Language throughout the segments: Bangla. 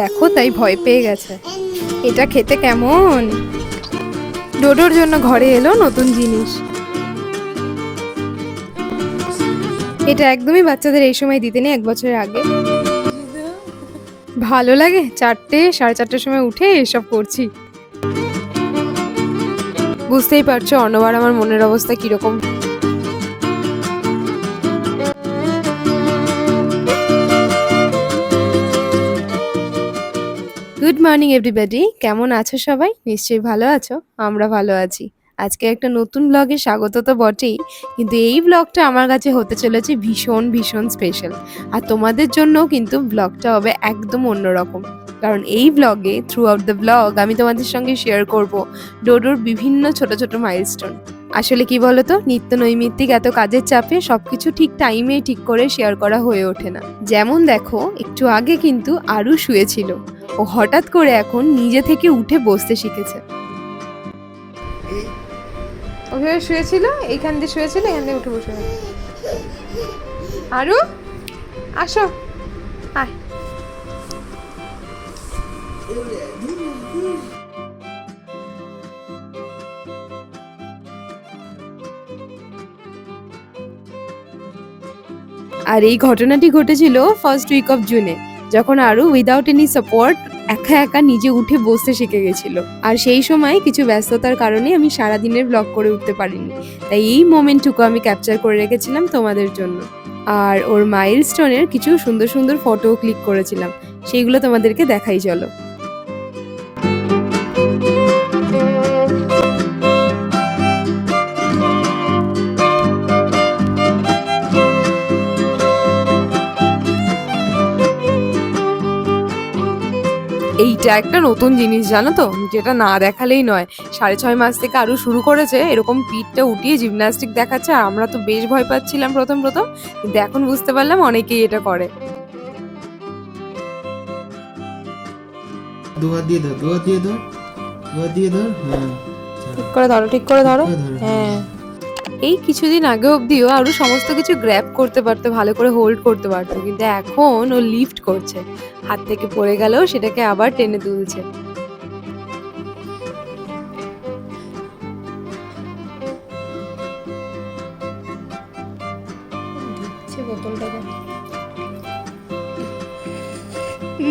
দেখো, তাই ভয় পেয়ে গেছে। এটা খেতে কেমন? ডোডোর জন্য ঘরে এলো নতুন জিনিস। এটা একদমই বাচ্চাদের এই সময় দিতে নেই, এক বছরের আগে। ভালো লাগে, চারটে, সাড়ে চারটের সময় উঠে এসব করছি। বুঝতেই পারছ অন্যবার আমার মনের অবস্থা কীরকম। মর্নিং এভরিবডি কেমন আছো সবাই? নিশ্চয়ই ভালো আছো, আমরা ভালো আছি। আজকে একটা নতুন ব্লগে স্বাগত তো বটেই, কিন্তু এই ব্লগটা আমার কাছে হতে চলেছে ভীষণ ভীষণ স্পেশাল আর তোমাদের জন্যও কিন্তু ব্লগটা হবে একদম অন্যরকম। কারণ এই ব্লগে থ্রু আউট দ্য ব্লগ আমি তোমাদের সঙ্গে শেয়ার করব ডোডোর বিভিন্ন ছোট ছোট মাইলস্টোন আসলে কি বলতো? নিত্য নৈমিত্তিক এত কাজের চাপে সবকিছু ঠিক টাইমে ঠিক করে শেয়ার করা হয়ে ওঠে না। যেমন দেখো, একটু আগে কিন্তু আরও শুয়েছিল। ও হঠাৎ করে এখন নিজে থেকে উঠে বসতে শিখেছে। ওভাবে শুয়েছিল? এইখান দিয়ে শুয়েছিল, এখান দিয়ে উঠে বসে। আরু, আসো। আয়। আর এই ঘটনাটি ঘটেছিল ফার্স্ট উইক অফ জুনে যখন আরও উইদাউট এনি সাপোর্ট একা একা নিজে উঠে বসতে শিখে গেছিল। আর সেই সময় কিছু ব্যস্ততার কারণে আমি সারা দিনের ব্লগ করে উঠতে পারিনি। তাই এই মোমেন্টটুকু আমি ক্যাপচার করে রেখেছিলাম তোমাদের জন্য। আর ওর মাইলস্টোনের কিছু সুন্দর সুন্দর ফটো ক্লিক করেছিলাম। সেইগুলো তোমাদেরকে দেখাই, চলো। এইটা একটা নতুন জিনিস জানো তো? যেটা না দেখালেই নয়। সাড়ে ছয় মাস থেকে আরও শুরু করেছে এরকম পিঠটা উঠিয়ে জিমনাস্টিক দেখাচ্ছে আর আমরা তো বেশ ভয় পাচ্ছিলাম প্রথম প্রথম। কিন্তু এখন বুঝতে পারলাম অনেকেই এটা করে। দু দিয়ে ধর দু দিয়ে ধর দু দিয়ে ধর হ্যাঁ। ঠিক করে ধরো। ঠিক করে ধরো। হ্যাঁ। এই কিছুদিন আগে অবধিও আরও সমস্ত কিছু গ্র্যাপ করতে পারতো, ভালো করে হোল্ড করতে পারতো, কিন্তু এখন ও লিফট করছে। হাত থেকে পড়ে গেলেও সেটাকে আবার টেনে তুলছে।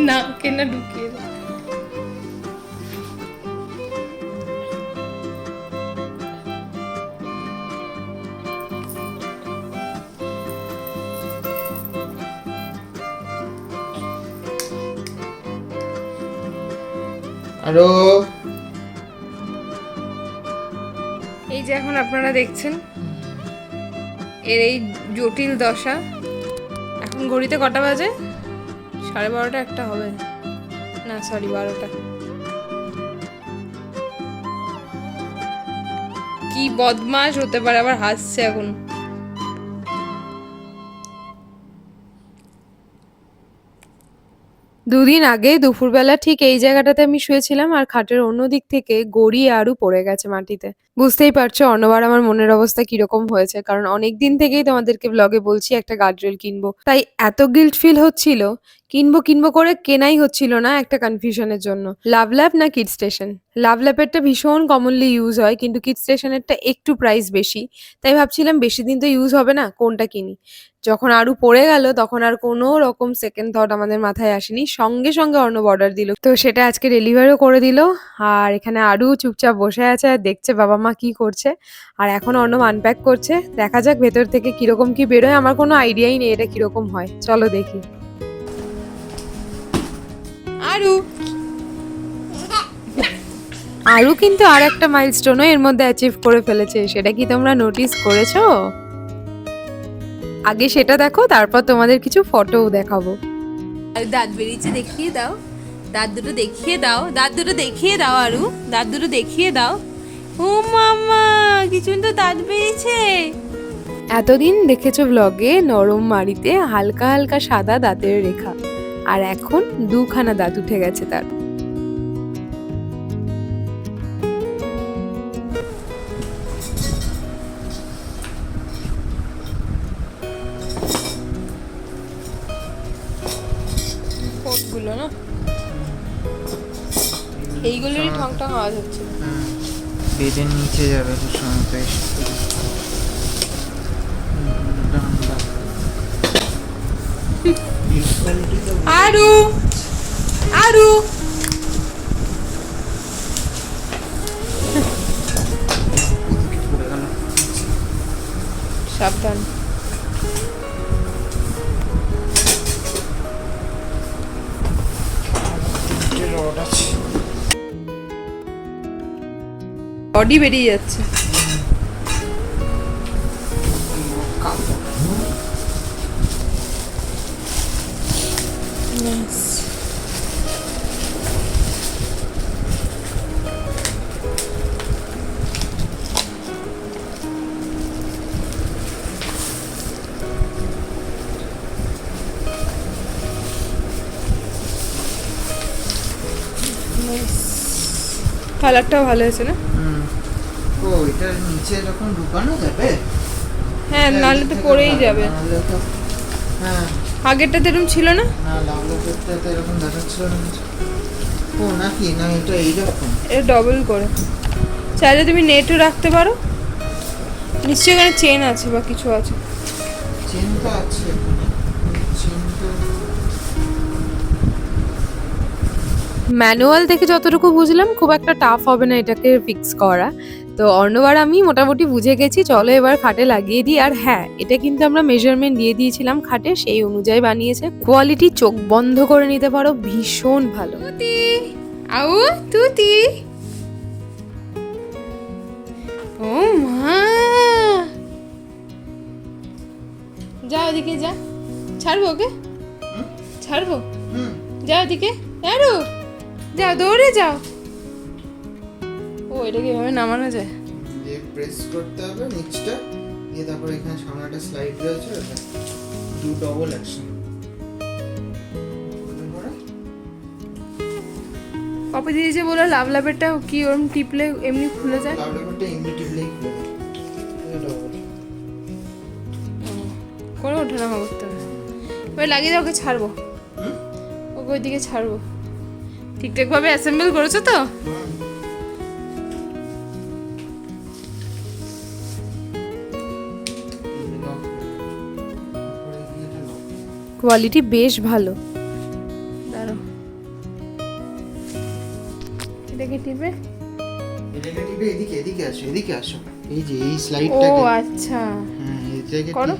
না, কেনা ঢুকিয়ে আরও এই যে এখন আপনারা দেখছেন, এর এই জটিল দশা। এখন ঘড়িতে কটা বাজে? সাড়ে বারোটা একটা হবে। না সরি বারোটা। কি বদমাস হতে পারে, আবার হাসছে এখন। দুদিন আগে দুপুরবেলা ঠিক এই জায়গাটাতে আমি শুয়েছিলাম আর খাটের অন্য দিক থেকে গড়িয়ে আরও পড়ে গেছে মাটিতে। বুঝতেই পারছ অন্যবার আমার মনের অবস্থা কীরকম হয়েছে, কারণ অনেক দিন থেকেই তোমাদেরকে ব্লগে বলছি একটা গার্ডরেল কিনবো। তাই এত গিল্ট ফিল হচ্ছিল কিনবো কিনবো করে কেনাই হচ্ছিল না একটা কনফিউশনের জন্য। লাভ ল্যাব না কিড স্টেশন লাভ ল্যাপেরটা ভীষণ কমনলি ইউজ হয়, কিন্তু কিড স্টেশনেরটা একটু প্রাইস বেশি। তাই ভাবছিলাম বেশি দিন তো ইউজ হবে না, কোনটা কিনি? যখন আরু পড়ে গেল, তখন আর কোনো রকম সেকেন্ড থট আমাদের মাথায় আসেনি। সঙ্গে সঙ্গে অন্য অর্ডার দিল। তো সেটা আজকে ডেলিভারিও করে দিল, আর এখানে আরু চুপচাপ বসে আছে আর দেখছে বাবা মা কি করছে। আর এখন অর্ণব আনপ্যাক করছে। দেখা যাক ভেতর থেকে কীরকম কি বেরোয়, আমার কোনো আইডিয়াই নেই এটা কীরকম হয়। চলো দেখি। আরু। আরু কিন্তু আর একটা মাইলস্টোনও এর মধ্যে অ্যাচিভ করে ফেলেছে। সেটা কি তোমরা নোটিস করেছ? আগে সেটা দেখো তারপর তোমাদের কিছু ফটোও দেখাবো। আর দাঁত বেরিয়েছে দেখিয়ে দাও। দাঁত দুটো দেখিয়ে দাও। দাঁত দুটো দেখিয়ে দাও আরু। দাঁত দুটো দেখিয়ে দাও। ও মামা কিছু তো দাঁত বেরিয়েছে। এতদিন দেখেছ ব্লগে নরম মাড়িতে হালকা হালকা সাদা দাঁতের রেখা। আর এখন দুখানা দাঁত উঠে গেছে তার। না? এইগুলোরই ঠং ঠং আওয়াজ হচ্ছে। হ্যাঁ। বেডের নিচে যাবে খুব সময় আরু আরু। সাবধান। বডি বেরিয়ে যাচ্ছে। কালারটাও ভালো হয়েছে না? ও এটা নিচে এরকম ঢুকানো যাবে? হ্যাঁ নাহলে তো পড়েই যাবে। নাহলে তো আগেরটাতে এরকম ছিল না? না লাভলো তো এরকম দেখাচ্ছিল না ও নাকি? না এটা এইরকম এটা ডবল করে। চাইলে তুমি নেটও রাখতে পারো। নিশ্চয়ই এখানে চেন আছে বা কিছু আছে। চেন তো আছে ম্যানুয়াল দেখে যতটুকু বুঝলাম খুব একটা টাফ হবে না এটাকে ফিক্স করা। তো অর্ণবার আমি মোটামুটি বুঝে গেছি চলো এবার খাটে লাগিয়ে দিই। আর হ্যাঁ এটা কিন্তু আমরা মেজারমেন্ট দিয়ে দিয়েছিলাম খাটে সেই অনুযায়ী বানিয়েছে। কোয়ালিটি চোখ বন্ধ করে নিতে পারো ভীষণ ভালো। আউ তুতি। ও মা। যা ওদিকে যা। ছাড়বো ওকে? ছাড়বো? যাও ওদিকে। আরও যাও দৌড়ে যাও। ও এটাকে এভাবে নামানো যায়? দিয়ে প্রেস করতে হবে নিচটা দিয়ে তারপর এখানে সামনে একটা স্লাইড রয়েছে ওটা দু ডবল অ্যাকশন কপি দিয়েছে বলে লাভ লাভেরটা কি ওরম টিপলে এমনি খুলে যায়? লাভলাভটা এমনি টিপলেই খুলে করতে হবে এবার লাগিয়ে দাও ওকে ছাড়বো। ওকে ওইদিকে ছাড়বো। ঠিকঠাকভাবে অ্যাসেম্বল করেছ তো? কোয়ালিটি বেশ ভালো। দাঁড়ো এটাকে টিপে? এটাকে টিপে এদিকে এদিকে আসো এদিকে আসো। এই যে এই ও আচ্ছা। হ্যাঁ এটাকে করো।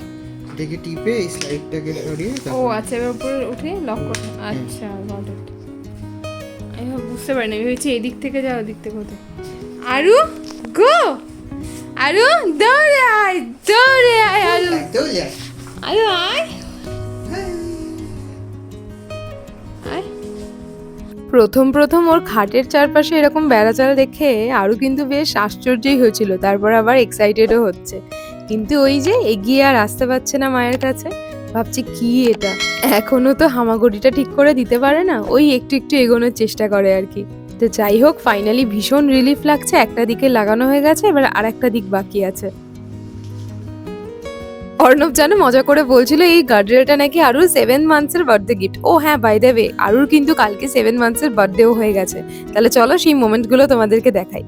এটাকে টিপে এই স্লাইডটাকে সরিয়ে ও আচ্ছা এবার উপরে উঠে লক করতে আচ্ছা গট ইট আমি ভাব- বুঝতে পারিনি আমি ভেবেছি এদিক থেকে যাও ওদিক থেকে হতে আরু গো! আরু দৌড়ে আয় দৌড়ে আয় আরু। একদম যায় আরু আয়। আয়। প্রথম প্রথম ওর খাটের চারপাশে এরকম বেড়াচারা দেখে আরও কিন্তু বেশ আশ্চর্যই হয়েছিল, তারপর আবার এক্সাইটেডও হচ্ছে। কিন্তু ওই যে এগিয়ে আর আসতে পারছে না মায়ের কাছে, ভাবছি কি এটা? এখনও তো হামাগুড়িটা ঠিক করে দিতে পারে না, ওই একটু একটু এগোনোর চেষ্টা করে আর কি। তো যাই হোক ফাইনালি ভীষণ রিলিফ লাগছে, একটা দিকে লাগানো হয়ে গেছে, এবার আর একটা দিক বাকি আছে। অর্ণব যেন মজা করে বলছিল, এই গার্ডরেলটা নাকি আরুর সেভেন মান্থসের বার্থডে গিফট ও হ্যাঁ বাই দ্য ওয়ে আরুর কিন্তু কালকে সেভেন মান্থসের বার্থডেও হয়ে গেছে। তাহলে চলো সেই মোমেন্টগুলো তোমাদেরকে দেখাই।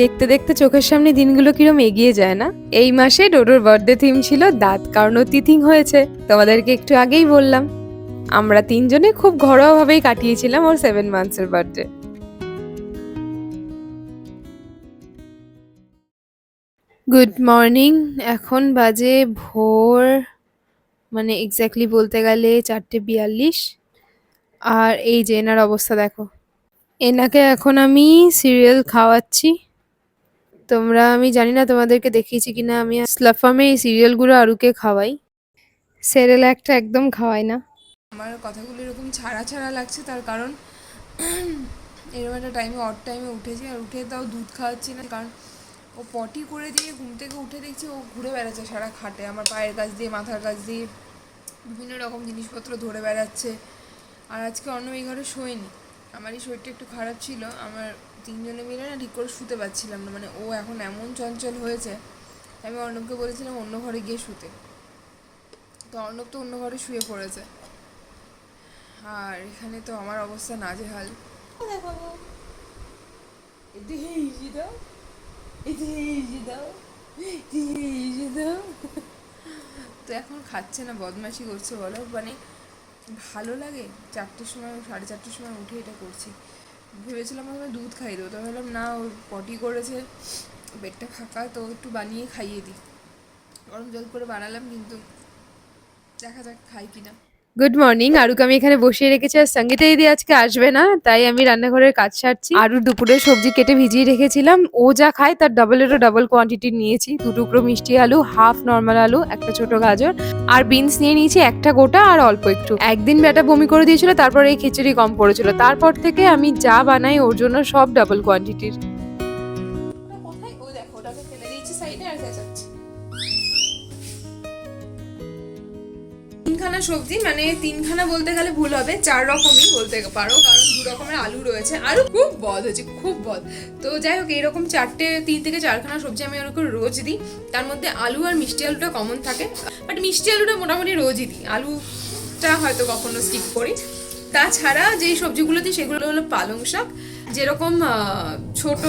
দেখতে দেখতে চোখের সামনে দিনগুলো কিরম এগিয়ে যায় না? এই মাসে ডোডোর বার্থডে থিম ছিল দাঁত কারণ তিথিং হয়েছে। তোমাদেরকে একটু আগেই বললাম। আমরা তিনজনে খুব ঘরোয়াভাবেই কাটিয়েছিলাম ওর সেভেন মান্থসের বার্থডে গুড মর্নিং এখন বাজে ভোর মানে এক্স্যাক্টলি বলতে গেলে চারটে বিয়াল্লিশ। আর এই যে এনার অবস্থা দেখো। এনাকে এখন আমি সিরিয়াল খাওয়াচ্ছি। তোমরা, আমি জানি না তোমাদেরকে দেখিয়েছি কিনা, আমি স্লাফামে এই সিরিয়ালগুলো আরুকে খাওয়াই। সেরেল একটা একদম খাওয়াই না। আমার কথাগুলো এরকম ছাড়া ছাড়া লাগছে, তার কারণ এরকম একটা টাইমে অড টাইমে উঠেছি, আর উঠে তাও দুধ খাওয়াচ্ছি না, কারণ ও পটি করে দিয়ে ঘুম থেকে উঠে দেখছি ও ঘুরে বেড়াচ্ছে সারা খাটে। আমার পায়ের কাছ দিয়ে, মাথার কাছ দিয়ে বিভিন্ন রকম জিনিসপত্র ধরে বেড়াচ্ছে। আর আজকে অন্য এই ঘরে শোয়নি। আমারই শরীরটা একটু খারাপ ছিল। আমার তিনজনে মিলে না ঠিক করে শুতে পারছিলাম না। মানে ও এখন এমন চঞ্চল হয়েছে, আমি অর্ণবকে বলেছিলাম অন্য ঘরে গিয়ে শুতে। তো অর্ণব তো অন্য ঘরে শুয়ে পড়েছে। আর এখানে তো আমার অবস্থা নাজেহাল। দেখাবো তো এখন খাচ্ছে না, বদমাশি করছে, বলো। মানে ভালো লাগে, চারটের সময়, সাড়ে চারটের সময় উঠে এটা করছি। ভেবেছিলাম আমরা দুধ খাইয়ে দেবো, তো ভাবলাম, না ও পটি করেছে, পেটটা ফাঁকা, তো একটু বানিয়ে খাইয়ে দিই। গরম জল করে বানালাম, কিন্তু দেখা যাক খাই কিনা। গুড মর্নিং আরুকে আমি এখানে বসিয়ে রেখেছি আর সঙ্গীতা দিদি আজকে আসবে না, তাই আমি রান্নাঘরের কাজ সারছি। আরু দুপুরে সবজি কেটে ভিজিয়ে রেখেছিলাম, ও যা খায় তার ডাবলেরও ডাবল কোয়ান্টিটি নিয়েছি। দু টুকরো মিষ্টি আলু হাফ নর্মাল আলু, একটা ছোট গাজর আর বিনস নিয়ে নিয়েছি একটা গোটা আর অল্প একটু। একদিন বেটা বমি করে দিয়েছিল, তারপর এই খিচুড়ি কম পড়েছিল। তারপর থেকে আমি যা বানাই ওর জন্য সব ডাবল কোয়ান্টিটির সবজি মানে তিনখানা বলতে গেলে ভুল হবে, চার রকমই বলতে পারো, কারণ দু রকমের আলু রয়েছে আলু খুব বদ হয়েছে, খুব বদ। তো যাই হোক এরকম চারটে, তিন থেকে চারখানা সবজি আমি ওরকম রোজ দিই, তার মধ্যে আলু আর মিষ্টি আলুটা কমন থাকে বাট মিষ্টি আলুটা মোটামুটি রোজই দিই, আলুটা হয়তো কখনো স্কিপ করি। তাছাড়া যেই সবজিগুলো দিই, সেগুলো হলো পালং শাক, যেরকম ছোট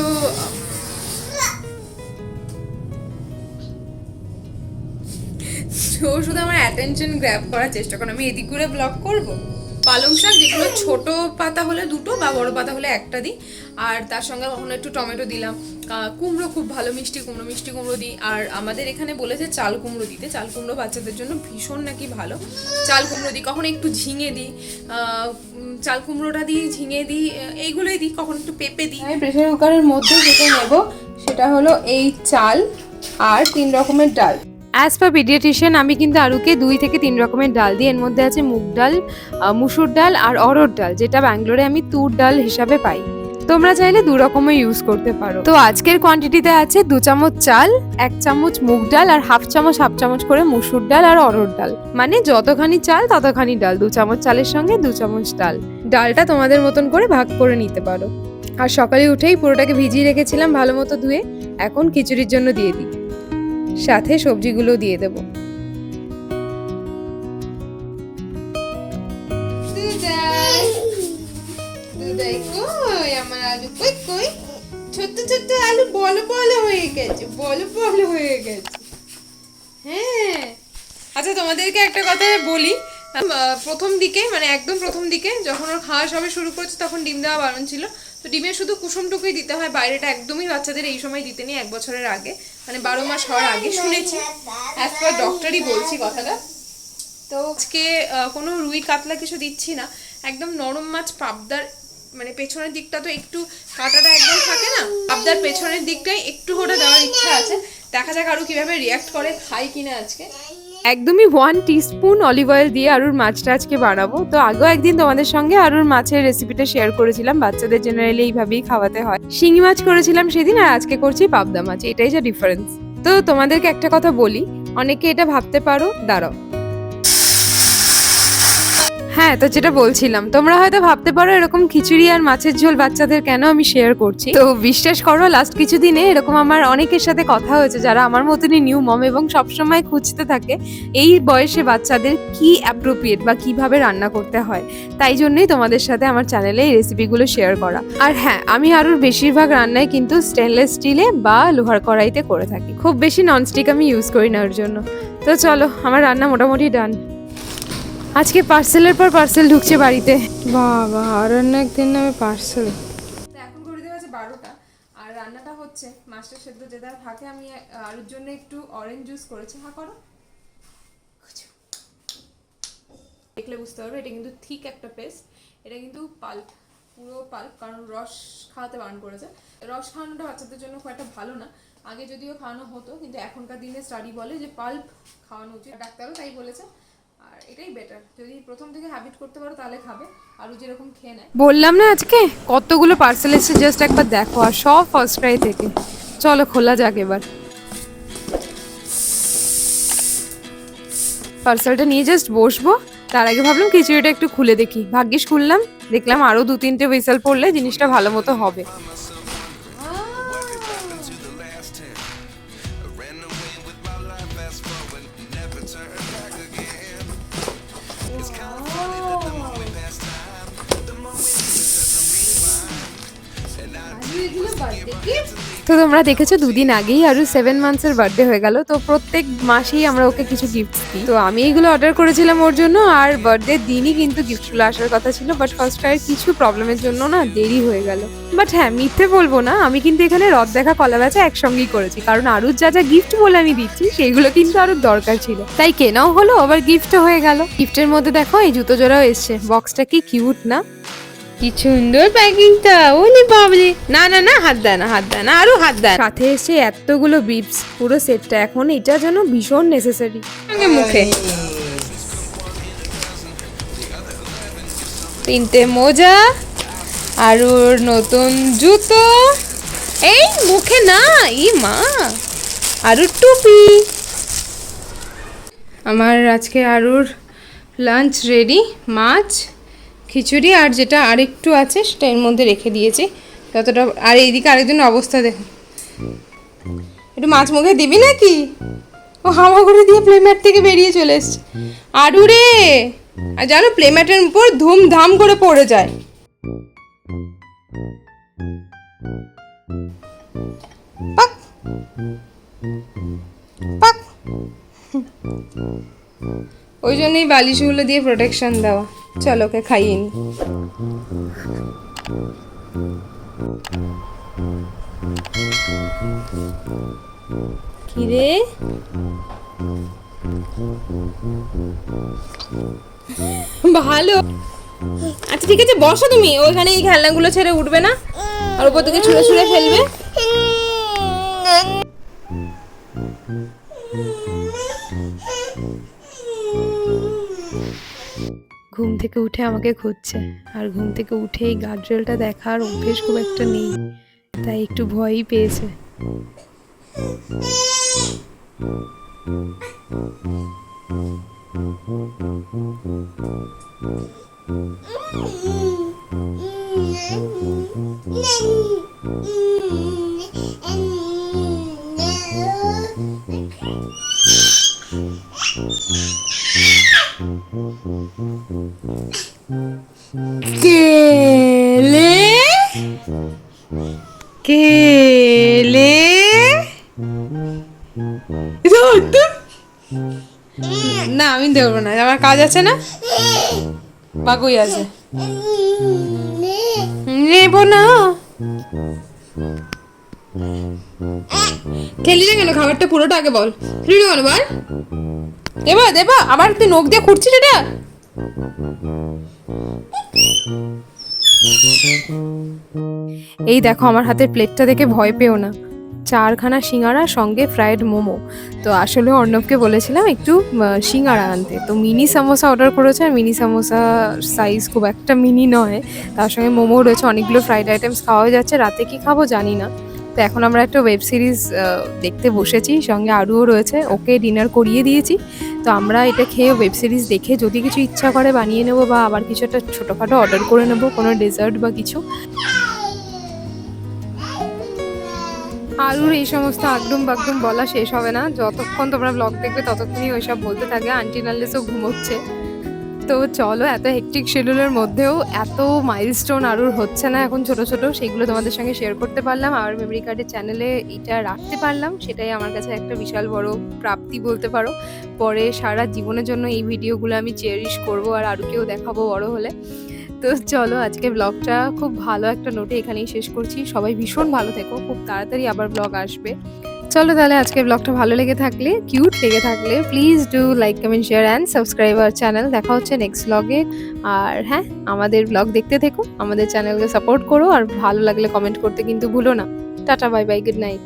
ও শুধু আমার অ্যাটেনশন গ্র্যাব করার চেষ্টা করে। আমি এদিক করে ব্লগ করব? পালং শাক যেগুলো ছোট পাতা হলে দুটো বা বড় পাতা হলে একটা দিই। আর তার সঙ্গে কখনো একটু টমেটো দিলাম। কুমড়ো খুব ভালো মিষ্টি কুমড়ো মিষ্টি কুমড়ো দিই। আর আমাদের এখানে বলেছে চাল কুমড়ো দিতে। চাল কুমড়ো বাচ্চাদের জন্য ভীষণ নাকি ভালো। চাল কুমড়ো দিই, কখনো একটু ঝিঙে দিই। চাল কুমড়োটা দিই, ঝিঙে দিই এইগুলোই দিই, কখনো একটু পেঁপে দিই। আমি প্রেশার কুকারের মধ্যে যেটা নেব সেটা হলো এই চাল আর তিন রকমের ডাল। অ্যাজ পার পিডিয়াট্রিশিয়ান আমি কিন্তু আরুকে দুই থেকে তিন রকমের ডাল দিই। এর মধ্যে আছে মুগ ডাল মুসুর ডাল আর অরড় ডাল, যেটা ব্যাঙ্গালোরে আমি তুর ডাল হিসাবে পাই। তোমরা চাইলে দু রকমের ইউজ করতে পারো। তো আজকের কোয়ান্টিটিতে আছে দু চামচ চাল, এক চামচ মুগ ডাল আর হাফ চামচ হাফ চামচ করে মুসুর ডাল আর অরড় ডাল। মানে যতখানি চাল, ততখানি ডাল, দু চামচ চালের সঙ্গে দু চামচ ডাল। ডালটা তোমাদের মতন করে ভাগ করে নিতে পারো। আর সকালে উঠেই পুরোটাকে ভিজিয়ে রেখেছিলাম ভালো মতো ধুয়ে, এখন খিচুড়ির জন্য দিয়ে দিই। সাথে সবজিগুলো দিয়ে দেবো। আমার আলু কই কই ছোট্ট ছোট্ট আলু বল বল হয়ে গেছে বল বল হয়ে গেছে হ্যাঁ আচ্ছা তোমাদেরকে একটা কথা বলি। প্রথম দিকে মানে একদম প্রথম দিকে, যখন ওর খাওয়া সবে শুরু করেছে, তখন ডিম দেওয়া বারণ ছিল। তো ডিমের শুধু কুসুমটুকুই দিতে হয়, বাইরেটা একদমই বাচ্চাদের এই সময় দিতে নেই, এক বছরের আগে। মানে বারো মাস হওয়ার আগে, শুনেছি। অ্যাজ পার ডক্টরই বলছি কথাটা। তো আজকে কোনো রুই কাতলা কিছু দিচ্ছি না। একদম নরম মাছ, পাবদার মানে পেছনের দিকটা তো একটু কাঁটাটা একদম থাকে না, পাবদার পেছনের দিকটাই একটু করে দেওয়ার ইচ্ছা আছে। দেখা যাক আরও কীভাবে রিয়াক্ট করে, খাই কিনা আজকে। একদমই ওয়ান টিস্পুন অলিভ অয়েল দিয়ে আরুর মাছটা আজকে বানাবো। তো আগেও একদিন তোমাদের সঙ্গে আরুর মাছের রেসিপিটা শেয়ার করেছিলাম, বাচ্চাদের জেনারেলি এইভাবেই খাওয়াতে হয়। শিঙি মাছ করেছিলাম সেদিন আর আজকে করছি পাবদা মাছ, এটাই যা ডিফারেন্স তো তোমাদেরকে একটা কথা বলি, অনেকে এটা ভাবতে পারো, দাঁড়াও। হ্যাঁ তো যেটা বলছিলাম, তোমরা হয়তো ভাবতে পারো এরকম খিচুড়ি আর মাছের ঝোল বাচ্চাদের কেন আমি শেয়ার করছি? তো বিশ্বাস করো লাস্ট কিছুদিনে এরকম আমার অনেকের সাথে কথা হয়েছে যারা আমার মতনই নিউ মম এবং সবসময় খুঁজতে থাকে এই বয়সে বাচ্চাদের কি অ্যাপ্রোপ্রিয়েট বা কীভাবে রান্না করতে হয়। তাই জন্যই তোমাদের সাথে আমার চ্যানেলে এই রেসিপিগুলো শেয়ার করা। আর হ্যাঁ আমি আরও বেশিরভাগ রান্নায় কিন্তু স্টেনলেস স্টিলে বা লোহার কড়াইতে করে থাকি। খুব বেশি ননস্টিক আমি ইউজ করি না ওর জন্য। তো চলো, আমার রান্না মোটামুটি ডান আজকে পার্সেলের পর পার্সেল ঢুকছে বাড়িতে। বাবা আর একদিন নামে পার্সেল এখন করে দেওয়া আছে বারোটা। আর রান্নাটা হচ্ছে মাছটা সেদ্ধ যেটার ফাঁকে আমি আলুর জন্য একটু অরেঞ্জ জুস করেছি। হ্যাঁ করো। দেখলে বুঝতে পারবে এটা কিন্তু ঠিক একটা পেস্ট এটা কিন্তু পাল্প পুরো পাল্প কারণ রস খাওয়াতে বারণ করেছে। রস খাওয়ানোটা বাচ্চাদের জন্য খুব একটা ভালো না। আগে যদিও খাওয়ানো হতো কিন্তু এখনকার দিনে স্টাডি বলে যে পাল্প খাওয়ানো উচিত। ডাক্তারও তাই বলেছে। আর এটাই বেটার যদি প্রথম থেকে হ্যাবিট করতে পারো তাহলে খাবে। আরও যেরকম খেয়ে নেয়। বললাম না আজকে? কতগুলো পার্সেল এসেছে? জাস্ট একবার দেখো। আর সব ফার্স্ট ক্রাই থেকে। চলো, খোলা যাক এবার। পার্সেলটা নিয়ে জাস্ট বসবো। তার আগে ভাবলাম খিচুড়িটা একটু খুলে দেখি। ভাগ্যিস খুললাম। দেখলাম আরও দু তিনটে হুইসেল পড়লে জিনিসটা ভালো মতো হবে। তো তোমরা দেখেছ দুদিন আগেই আরও সেভেন মান্থসের বার্থডে হয়ে গেল। তো প্রত্যেক মাসেই আমরা ওকে কিছু গিফট দিই। তো আমি এইগুলো অর্ডার করেছিলাম ওর জন্য, আর বার্থডে দিনই কিন্তু গিফটগুলো আসার কথা ছিল বাট ফার্স্ট ট্রাইয়ের কিছু প্রবলেমের জন্য না দেরি হয়ে গেল। বাট হ্যাঁ মিথ্যে বলব না, আমি কিন্তু এখানে রথ দেখা, কলা বেচা একসঙ্গেই করেছি, কারণ আরুর যা যা গিফট বলে আমি দিচ্ছি সেইগুলো কিন্তু আরও দরকার ছিল। তাই কেনাও হলো, আবার গিফটও হয়ে গেল। গিফটের মধ্যে দেখো, এই জুতো জোড়াও এসছে। বক্সটা কি কিউট না? কি সুন্দর প্যাকিংটা ওলি বাবলি। না না না হাত দেয় না হাত দেয় না আরও হাত দেয় সাথে এসে এতগুলো বিপস পুরো সেটটা এখন এটা যেন ভীষণ নেসেসারি মুখে। তিনটে মোজা আর ওর নতুন জুতো। এই মুখে না ই মা। আর টুপি। আমার আজকে আরুর লাঞ্চ রেডি মাছ। খিচুড়ি আর যেটা আরেকটু আছে সেটা এর মধ্যে রেখে দিয়েছি। ততটা আর এইদিকে আরেকজন অবস্থা দেখ। একটু মাছ মুখে দিবি নাকি? ও হাওয়া করে দিয়ে প্লেম্যাট থেকে বেরিয়ে চলে এসছে। আরু রে! আর জানো প্লেম্যাটের উপর ধুমধাম করে পড়ে যায়। পাক। পাক। ওই জন্যই বালিশগুলো দিয়ে প্রোটেকশন দেওয়া চলো, ওকে খাইয়ে নি। কিরে? ভালো। আচ্ছা ঠিক আছে, বসো তুমি। ওইখানে এই খেলনাগুলো ছেড়ে উঠবে না? আর উপর থেকে ছুঁড়ে ছুঁড়ে ফেলবে? থেকে উঠে আমাকে খুঁজছে। আর ঘুম থেকে উঠেই গার্ডরেলটা দেখার অভ্যেস খুব একটা নেই, তাই একটু ভয়ই পেয়েছে। কেলে? কেলে? না, আমি দেবো না। আমার কাজ আছে না? বাগুই আছে। নেব না। খেলি না কেন? খাবারটা পুরোটা আগে বল। খেলি না বল। দেবা দেবা আবার তুই নখ দিয়ে খুঁড়ছিস এটা? এই দেখো, আমার হাতের প্লেটটা দেখে ভয় পেও না। চারখানা সিঙ্গারা, সঙ্গে ফ্রায়েড মোমো। তো আসলে অর্ণবকে বলেছিলাম একটু সিঙ্গারা আনতে। তো মিনি সামোসা অর্ডার করেছে, আর মিনি সামোসা সাইজ খুব একটা মিনি নয়। তার সঙ্গে মোমো রয়েছে, অনেকগুলো ফ্রাইড আইটেমস খাওয়া যাচ্ছে। রাতে কি খাব জানি না। তো এখন আমরা একটা ওয়েব সিরিজ দেখতে বসেছি, সঙ্গে আরুও রয়েছে, ওকে ডিনার করিয়ে দিয়েছি। তো আমরা এটা খেয়ে ওয়েব সিরিজ দেখে যদি কিছু ইচ্ছা করে বানিয়ে নেব বা আবার কিছু একটা ছোটোখাটো অর্ডার করে নেব, কোনো ডেজার্ট বা কিছু। আলুর এই সমস্ত আগডুম বাগডুম বলা শেষ হবে না। যতক্ষণ তোমরা ব্লগ দেখবে, ততক্ষণই ওইসব বলতে থাকে। আন্টি নার্লেসও ঘুমোচ্ছে। তো চলো, এত হেকটিক শিডিউলের মধ্যেও এত মাইলস্টোন আরুর হচ্ছে না এখন ছোট ছোট, সেগুলো তোমাদের সঙ্গে শেয়ার করতে পারলাম। আর মেমরি কার্ডের চ্যানেলে এটা রাখতে পারলাম, সেটাই আমার কাছে একটা বিশাল বড় প্রাপ্তি বলতে পারো। পরে সারা জীবনের জন্য এই ভিডিওগুলো আমি চেরিশ করব আর আরুকেও দেখাবো বড় হলে। তো চলো, আজকে ব্লগটা খুব ভালো একটা নোটে এখানেই শেষ করছি। সবাই ভীষণ ভালো থেকো, খুব তাড়াতাড়ি আবার ব্লগ আসবে। চলো তাহলে আজকে ব্লগটা ভালো লেগে থাকলে কিউট লেগে থাকলে please do like comment share and subscribe our channel দেখা হচ্ছে নেক্সট ব্লগে আর হ্যাঁ আমাদের ব্লগ দেখতে থেকো, আমাদের চ্যানেলকে সাপোর্ট করো আর ভালো লাগলে কমেন্ট করতে কিন্তু ভুলো না। Tata bye bye good night